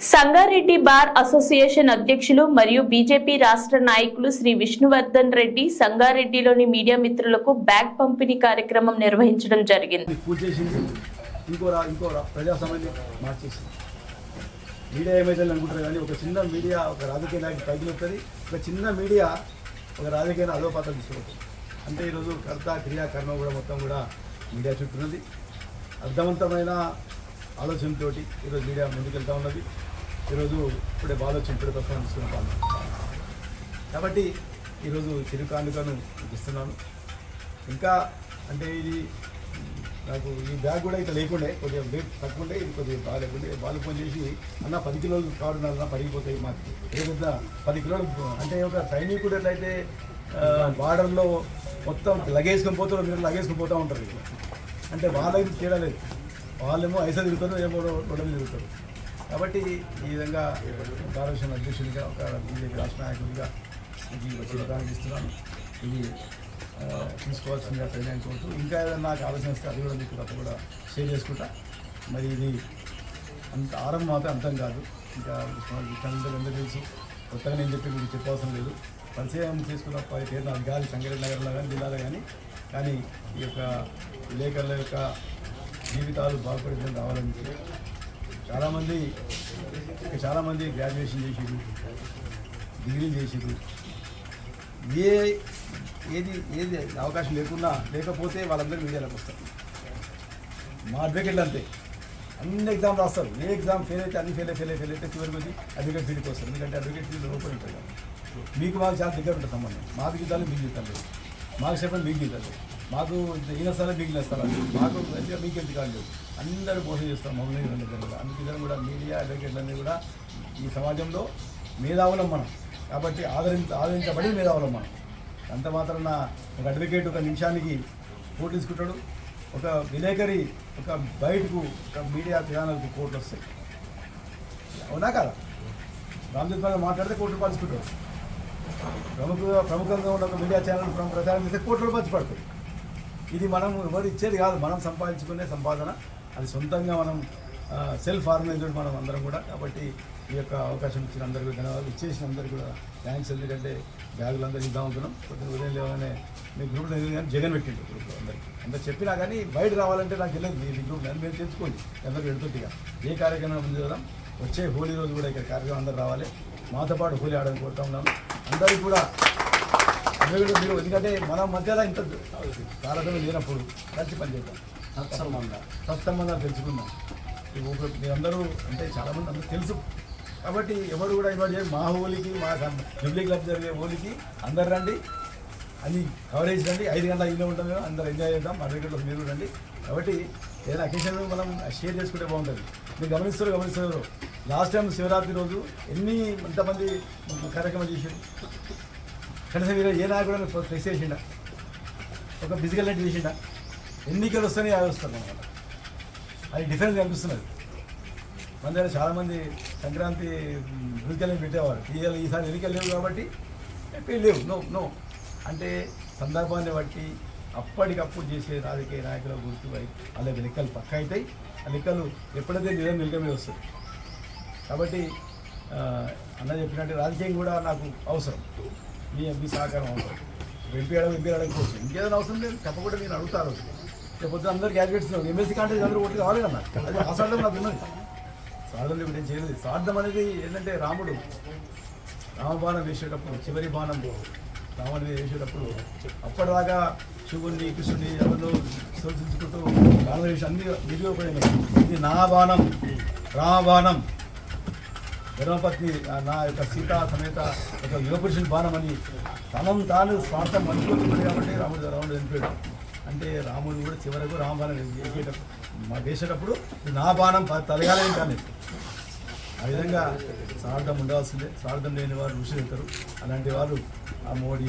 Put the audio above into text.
Sangareddy bar association అధ్యక్షులు మరియు BJP రాష్ట్ర నాయకులు శ్రీ విష్ణువర్ధన్ రెడ్డి సంగారెడ్డిలోని మీడియా మిత్రులకు బ్యాగ్ పంపిణీ కార్యక్రమం నిర్వహించడం జరిగింది. పూజ మీడియా ఏమైతే అనుకుంటారు కానీ ఒక చిన్న మీడియా ఒక రాజకీయ నాయకుడు పైకి వస్తుంది ఒక చిన్న మీడియా ఒక రాజకీయ అధోపాతం తీసుకోవచ్చు అంటే ఈరోజు కర్త క్రియా కర్మ కూడా మొత్తం కూడా మీడియా చుట్టూ ఉన్నది. అర్థవంతమైన ఆలోచనతోటి ఈరోజు మీడియా ముందుకెళ్తా ఉన్నది. ఈరోజు ఇప్పుడే ఆలోచన ఇప్పుడే ప్రస్తుతం తీసుకున్న కాబట్టి ఈరోజు చిరు ఇస్తున్నాను ఇంకా అంటే ఇది నాకు ఈ బ్యాగ్ కూడా ఇట్లా లేకుండే కొద్దిగా వెయిట్ తక్కువ ఉండే ఇది కొద్దిగా బాగా లేకుండే. వాళ్ళు ఫోన్ చేసి అన్న పది కిలోలు కావడం పడిపోతాయి పడిగిపోతాయి మాకు. ఏ పెద్ద పది కిలోలు అంటే ఒక సైనికుడు ఎట్లయితే బార్డర్లో మొత్తం లగేజ్కొని పోతారు మీరు లగేజ్కొని పోతూ ఉంటారు. అంటే వాళ్ళకి తేడా లేదు. వాళ్ళేమో ఐసా తిరుగుతారు ఏమో రోడ్డు మీద తిరుగుతారు. కాబట్టి ఈ విధంగా భారతదేశం అధ్యక్షుడిగా ఒక బీజేపీ రాష్ట్ర నాయకుడిగా ఇది చిరకానికి ఇస్తున్నాను. ఇది తీసుకోవాల్సిందిగా ప్రజలు కోరుతూ ఇంకా ఏదైనా నాకు ఆలోచన వస్తే అది కూడా మీకు కథ కూడా షేర్ చేసుకుంటా. మరి ఇది అంత ఆరంభం మాత్రం అర్థం కాదు. ఇంకా విషయాలు ఎందుకు తెలుసు? కొత్తగా నేను చెప్పి మీకు చెప్పవసరం లేదు. పరిచయం తీసుకున్న పది పేరు నాకు కాదు సంగారెడ్డి నగరంలో కానీ జిల్లాలో కానీ. కానీ ఈ యొక్క విలేకరుల యొక్క జీవితాలు బాగుపడిందని రావాలని చెప్పి చాలామంది ఇక చాలామంది గ్రాడ్యుయేషన్ చేసారు డిగ్రీ చేసారు ఏ ఏది ఏది అవకాశం లేకున్నా లేకపోతే వాళ్ళందరూ మీడియాలోకి వస్తారు. మా అడ్వకేట్లు అంతే. అన్ని ఎగ్జామ్ రాస్తారు. ఏ ఎగ్జామ్ ఫెయిల్ అయితే అన్ని ఫెయిల్ ఫెయిల్ ఫెయిల్ అయితే చివరికి వచ్చి అడ్వకేట్ ఫీల్డ్కి వస్తారు. ఎందుకంటే అడ్వకేట్ ఫీల్డ్ ఓపెన్ ఉంటుంది మీకు మాకు చాలా దగ్గర ఉంటుంది సంబంధం. మాకు జీతాలు మీకు జీతాలు మాకు చెప్పండి మీకు జీతాలు మాకు ఈయన స్థలం మీకు మాకు మంచిగా మీకు ఎందుకు కాదు లేవు అందరూ మోసం చేస్తాం మమ్మల్ని రెండు దగ్గర అందుకని కూడా మీడియా అడ్వకేట్లన్నీ కూడా ఈ సమాజంలో మేధావులం మనం కాబట్టి ఆదరించ ఆదరించబడి మేధావులం మనం అంత మాత్రాన ఒక అడ్వకేట్ ఒక నిమిషానికి కోర్టు తీసుకుంటాడు ఒక విలేకరి ఒక బయటకు ఒక మీడియా ఛానల్కి కోర్టు వస్తాయి. అవునా కదా? రామ్జత్ గారు మాట్లాడితే కోర్టు రూపాయలు తీసుకుంటాడు ప్రముఖ ప్రముఖంగా ఉన్న ఒక మీడియా ఛానల్ ప్రచారం చేస్తే కోట్ల రూపాయలు ఇది మనం ఎవరు ఇచ్చేది కాదు. మనం సంపాదించుకునే సంపాదన. అది సొంతంగా మనం సెల్ఫ్ ఆర్గనైజ్డ్ మనం అందరం కూడా. కాబట్టి ఈ యొక్క అవకాశం ఇచ్చిన అందరికీ ధన్యవాదాలు. ఇచ్చేసిన అందరికీ కూడా థ్యాంక్స్ ఎందుకంటే బ్యాగులు అందరికీ ఇద్దాం అనుకున్నాం. కొద్దిగా ఉదయం లేవనే మీ గ్రూప్ కానీ జగన్ పెట్టిండు గ్రూప్లో అందరికీ. అందరు చెప్పినా కానీ బయట రావాలంటే నాకు తెలియదు. మీ గ్రూప్ అని మీరు తెలుసుకోండి. అందరూ పెడుతుంటిగా ఏ కార్యక్రమం ముందు కదా వచ్చే హోలీ రోజు కూడా ఇక్కడ కార్యక్రమం అందరూ రావాలి. మాతో పాటు హోలీ ఆడని కోరుతా ఉన్నాను అందరికీ కూడా మీరు మీరు ఎందుకంటే మన మధ్యలో ఇంత తారతమ్యం లేనప్పుడు కలిసి పనిచేద్దాం సత్సంబంధాలు సత్సంబంధాలు తెలుసుకుందాం. మీరందరూ అంటే చాలామంది అందరూ తెలుసు. కాబట్టి ఎవరు కూడా ఇన్వైట్ చేయండి మా హోలీకి మా జూబ్లీ క్లబ్ జరిగే హోలీకి అందరు రండి. అని కవరేజ్ రండి. ఐదు గంటల ఇల్లు ఉంటాం మేము. అందరూ ఎంజాయ్ చేద్దాం. మా దగ్గరలో మీరు రండి. కాబట్టి ఏదైనా అకేషన్ మనం షేర్ చేసుకుంటే బాగుంటుంది. మీరు గమనిస్తారు గమనిస్తారు లాస్ట్ టైం శివరాత్రి రోజు ఎన్ని ఎంతమంది కార్యక్రమం చేశారు? కనీసం మీరు ఏ నాయకుడు ఫ్లెక్స్ చేసిండా? ఒక ఫిజికల్ నెట్ చేసిండా? ఎన్నికలు వస్తేనే అవి వస్తుంది అనమాట అది డిఫరెన్స్ కనిపిస్తున్నది. మన దగ్గర చాలామంది సంక్రాంతి ఎన్నికలు పెట్టేవారు. ఇవాళ ఈసారి ఎన్నికలు లేవు కాబట్టి లేవు. నో నో అంటే సందర్భాన్ని బట్టి అప్పటికప్పుడు చేసే రాజకీయ నాయకుల గుర్తు వాళ్ళకి లెక్కలు పక్క అవుతాయి. ఆ లెక్కలు ఎప్పుడైతే నిజం నిలకమే వస్తుంది కాబట్టి అన్న చెప్పినట్టు రాజకీయం కూడా నాకు అవసరం. మీ మీ సహకారం అవసరం. ఎంపీ అడగ ఎంపీ అడగకపోవచ్చు ఇంకేదైనా అవసరం లేదు. చెప్పకుండా నేను అడుగుతారు. లేకపోతే అందరు గ్రాడ్యుయేట్స్ ఎంఎస్సీ కాంటే అందరూ ఓట్లు కావాలి కదా. అది ఆ నాకు ఉన్నది. స్వార్థం ఇప్పుడు నేను చేయలేదు. సార్థం అనేది ఏంటంటే రాముడు రామబాణం వేసేటప్పుడు చివరి బాణం రాముడి మీద వేసేటప్పుడు అప్పటిదాకా శివుణ్ణి కృష్ణుని ఎవరినో స్తోత్రించుకుంటూ బాణం వేసి అన్ని విడిగిపోయినాయి ఇది నా బాణం. రామబాణం ధర్మపత్ని నా యొక్క సీత సమేత ఒక యువపురుషుని బాణం అని తనం తాను స్వార్థం మర్చిపోతున్నాడు కాబట్టి రాముడు రాముడు చనిపోయాడు. అంటే రాముడు కూడా చివరకు రామబాణం చేసేటప్పుడు మా వేసేటప్పుడు నా బాణం తలగాలని కానీ ఆ విధంగా స్వార్థం ఉండాల్సిందే. స్వార్థం లేని వారు ఋషులు అవుతారు. అలాంటి వారు ఆ మోడీ